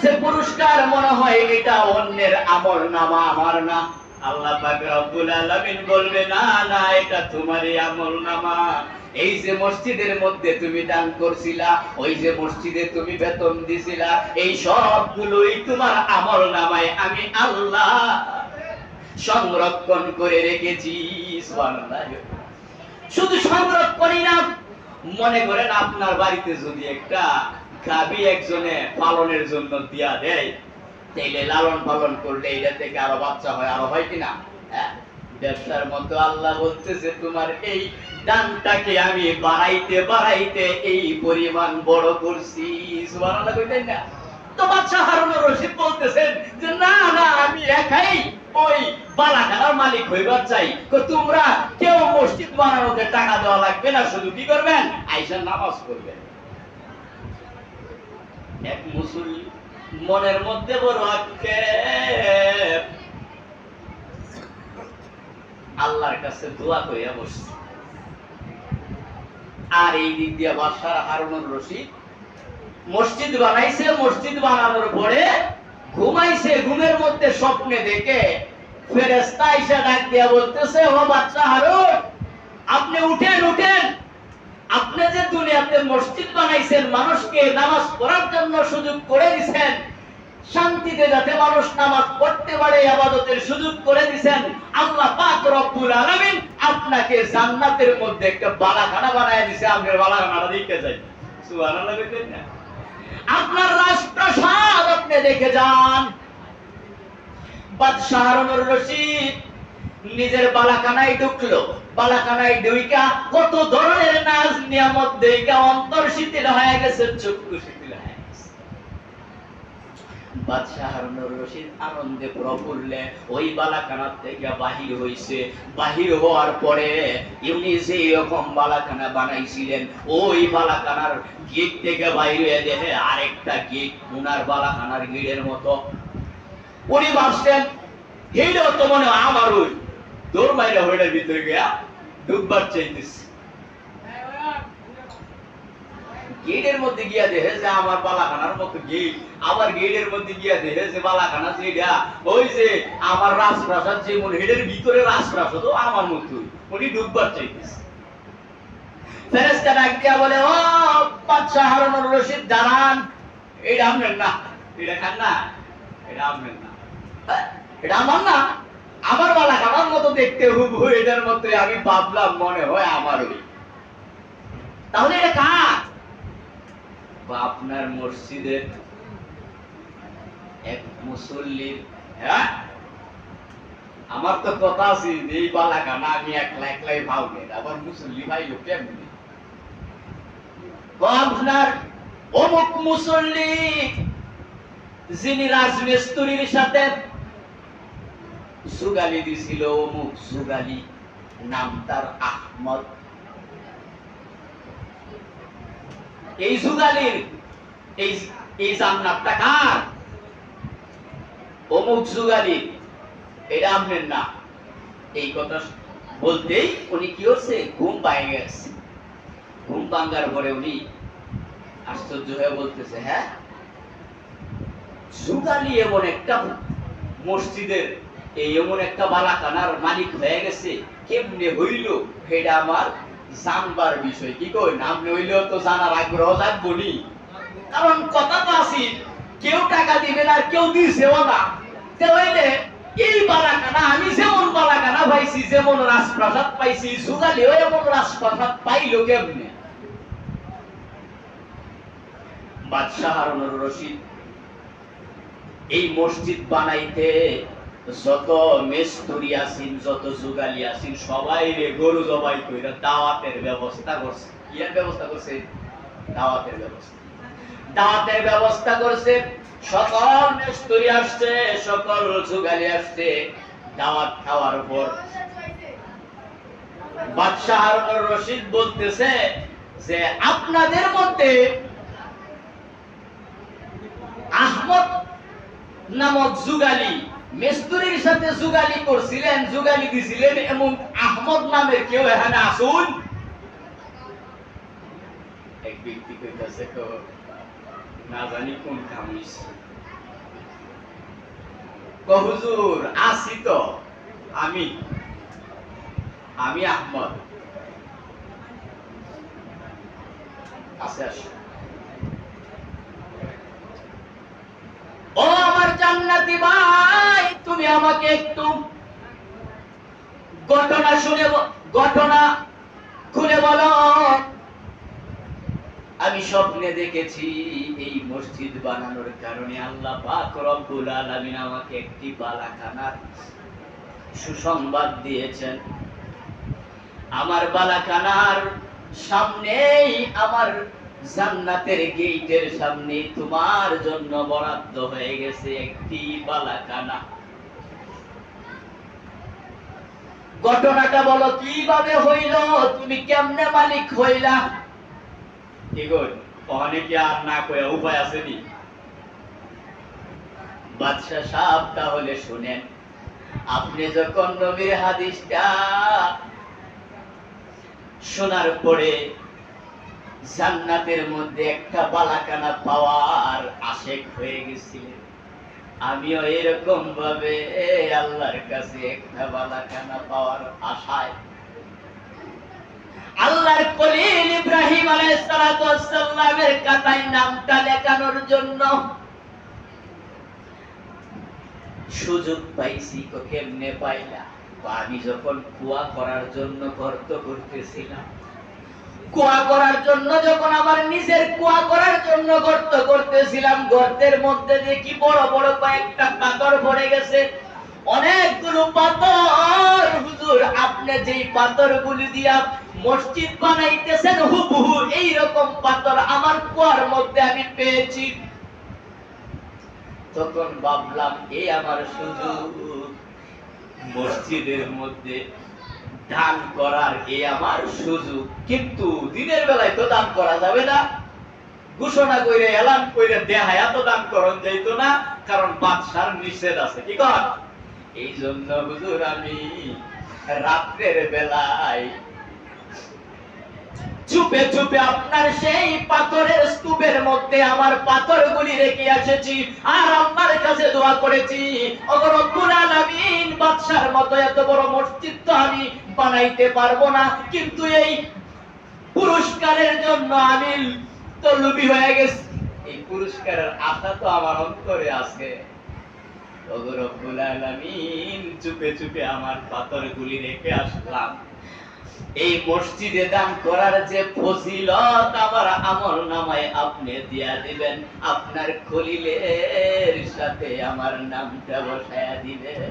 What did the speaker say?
দিয়েছে পুরস্কার মনে হয় এটা অন্যের আমল নামা আমার না। আল্লাহ বলবে, না না, এটা তোমারই আমল নামা এই যে মসজিদের মধ্যে তুমি দান করছিলা, ওই যে মসজিদে তুমি বেতন দিছিলা, এই সবগুলোই তোমার আমল নামায় আমি আল্লাহ সংরক্ষণ করে রেখেছি। শুধু সংরক্ষণই না, মনে করেন আপনার বাড়িতে যদি একটা গাবি একজনে পালনের জন্য দিয়া দেয়, তাইলে লালন পালন করলে এটা থেকে আরও বাচ্চা হয়, আরও হয় কিনা? হ্যাঁ? ব্যবসার মতো আল্লাহ বলতেছে, তোমার এই দানটাকে আমি বাড়াইতে বাড়াইতে এই পরিমাণ বড় করছি। না? তো বাচ্চা হারুন রশিদ বলতেছেন যে, না না, আমি একাই ওই বালাখানার মালিক হইবার চাই। তোমরা কেউ মসজিদ বানানোতে টাকা দেওয়া লাগবে না, শুধু কি করবেন? আইসা নামাজ করবেন এক মুসল্লি মনের মধ্যে বড় আক্ষেপ। আল্লাহর কাছে দোয়া কইয়া বসছে। আর এই দিক দিয়ে বাদশাহ হারুনুর রশিদ মসজিদ বানাইছে, মসজিদ বানানোর পরে ঘুমাইছে, ঘুমের মধ্যে স্বপ্নে দেখে ফেরেশতা এসে ডাক দিয়া বলতেছে, ও বাচ্চা হারুন, আপনি উঠেন উঠেন। আপনি যে দুনিয়াতে মসজিদ বানাইছেন, মানুষকে নামাজ পড়ার জন্য সুযোগ করে দিছেন, শান্তিতে যাতে মানুষ নামাজ পড়তে পারে আবাদতের সুযোগ করে দিছেন, আল্লাহ পাক রব্বুল আলামিন আপনাকে জান্নাতের মধ্যে একটা বালাখানা বানায় দিছে আপনার বালাখানাটা দেখতে যাই সুবহানাল্লাহ বলতেন না? আপনার রাজপ্রাসাদ আপনি দেখে যান। বাদশাহ হারুনুর রশিদ নিজের বালাখানায় ঢুকলো, বালাখানায় ঢুইকা কত ধরনের নাজ নিয়ামত দেইকা অন্তর শিথিল হয়ে গেছে, চক্ষু শিথিল হয়ে গেছে। বাদশাহ হারুনুর রশিদ আনন্দে প্রফুল্লে ওই বালাখানার থেকে বাহির হইছে। বাহির হওয়ার পরে ইউনি যে এরকম বালাখানা বানাইছিলেন, ওই বালাখানার গেট থেকে বাইরে হয়ে দেখে আরেকটা গেট উনার বালাখানার গেটের মতো। উনি ভাবছেন এইটাও তো মনে আমার ওই দৌড় মাইরা হইটার ভিতরে গিয়া ডুববার চাইতেছে গেটের মধ্যে গিয়া দেখে যে আমার বালাখানার মতো গেট আবার গেটের মধ্যে গিয়া দেখে যে বালাখানা যেটা ওই যে আমার রাজপ্রাসাদ যেমন হেডের ভিতরে রাজপ্রাসাদ আমার মতোই। উনি ডুববার চাইতেছে ফেরেশতা ডাক বলে ও বাদশাহ হারুনুর রশিদ দাঁড়ান। এটা আপনার না। এটা খান না? এটা আপনার না। হ্যাঁ, এটা আমার না। আমার বালাখানার মতো দেখতে হুবহু এটার মতো আমি ভাবলাম মনে হয় আমারই। তাহলে এটা বা আপনার মসজিদের এক মুসল্লির হ্যাঁ? আমার তো কথা আছে এই বালাখানা আমি একলা একলাই ভাবলে আবার মুসল্লি ভাই লোক কেমনি? আপনার অমুক মুসল্লি যিনি রাজমিস্ত্রির সাথে সুগালি দিছিল অমুক সুগালি, নাম তার আহমদ। এই সুগালির, এই এই জান্নাতটা কার? অমুক সুগালি, এটা আপনার না। এই কথা বলতেই উনি কি হচ্ছে ঘুম পাই গেছে। ঘুম ভাঙ্গার পরে উনি আশ্চর্য হয়ে বলতেছে হ্যাঁ সুগালি এমন একটা মসজিদের এই এমন একটা বালাখানার মালিক হয়ে গেছে, কেমনে হইল? সেটা আমার জানবার বিষয়। কি কই নামনে হইলেও তো জানার আগ্রহ জানবনি কারণ কথা তো আছে, কেউ টাকা দিবে না কেউ দিছেও না। তে হইলে এই আমি যেমন পাইছি, যেমন রাজপ্রাসাদ পাইছি সুগালিও এমন রাজপ্রাসাদ পাইলো কেমনে? বাদশাহ রশিদ, এই মসজিদ বানাইতে যত মেস্তুরি আছেন, যত যুগালি আছেন সবাই রে গরু জবাই কইরা দাওয়াতের ব্যবস্থা করছে। ইয়ার ব্যবস্থা করছে? দাওয়াতের ব্যবস্থা। দাওয়াতের ব্যবস্থা করছে, সকল মেস্তুরি আসছে, সকল যুগালি আসছে, দাওয়াত খাওয়ার পর বাদশাহ হারুনুর রশিদ বলতেছে যে, আপনাদের মধ্যে আহমদ নামক যুগালি মেস্তুরির সাথে যুগালি করছিলেন, যুগালি দিছিলেন এমন আহমদ নামের কেউ এখানে আসুন। এক ব্যক্তি কইতাছে তো, না জানি কোন খামিস কহুজুর আসি তো, আমি আমি আহমদ। আসো। ও আমার জান্নাতি ভাই! তুমি আমাকে একটু ঘটনা শুনে ঘটনা খুলে বলো। আমি স্বপ্নে দেখেছি এই মসজিদ বানানোর কারণে আল্লাহ আমাকে একটি বালাখানার সুসংবাদ দিয়েছেন। আমার বালাখানার সামনেই আমার জান্নাতের গেইটের সামনে তোমার জন্য বরাদ্দ হয়ে গেছে একটি বালাখানা। ঘটনাটা বলো কীভাবে হইল? তুমি কেমনে মালিক হইলা? অনেকে আর না কয়ে উপায় আসেনি বাদশাহ সাহেব তাহলে শুনেন আপনি যখন নবীর হাদিসটা শোনার পরে জান্নাতের মধ্যে একটা বালাকানা পাওয়ার আশেক হয়ে গেছিলেন। আমিও এরকম ভাবে আল্লাহর কাছে একটা বালাকানা পাওয়ার আশায়। আল্লাহর কলিল ইব্রাহিম আলাইহিস সালাতু ওয়াস সালামের কাতায় নামটা লেখানোর জন্য সুযোগ পাইছি কেমনে পাইলা? আমি যখন কুয়া করার জন্য গর্ত করতেছিলাম কুয়া করার জন্য যখন আমার নিজের কুয়া করার জন্য গর্ত করতেছিলাম, গর্তের মধ্যে দেখি বড় বড় কয়েকটা পাথর পড়ে গেছে। অনেকগুলো পাথর। হুজুর, আপনি যেই পাথরগুলি দিয়া মসজিদ বানাইতেছেন, হুবহু এই রকম পাথর আমার কুয়ার মধ্যে আমি পেয়েছি। তখন ভাবলাম এই আমার সুযোগ। মসজিদের মধ্যে দান করার এ আমার সুযোগ। কিন্তু দিনের বেলায় তো দান করা যাবে না। ঘোষণা কইরে, এলান কইরে দেহায় এত দান করন যাইতো না, কারণ বাদশার নিষেধ আছে। কি কর এই জন্য হুজুর আমি রাত্রের বেলায় চুপে চুপে আপনার সেই পাথরের স্তূপের মধ্যে আমার পাথর গুলি রেখে এসেছি, আর আপনার কাছে দোয়া করেছি। অগর রব্বুল আলামিন, বাদশার মতো এত বড় মসজিদ তো আমি বানাইতে পারব না। কিন্তু এই পুরস্কারের জন্য আমি তো লোভী হয়ে গেছি। এই পুরস্কারের আশা তো আমার অন্তরে আছে। চুপে চুপে আমার পাথরগুলি রেখে আসলাম। এই মসজিদে করার যে ফজিলত আমার আমল নামায় আপনি দিয়া দিবেন। আপনার খলিলের সাথে আমার নামটা বসায়া দিবেন।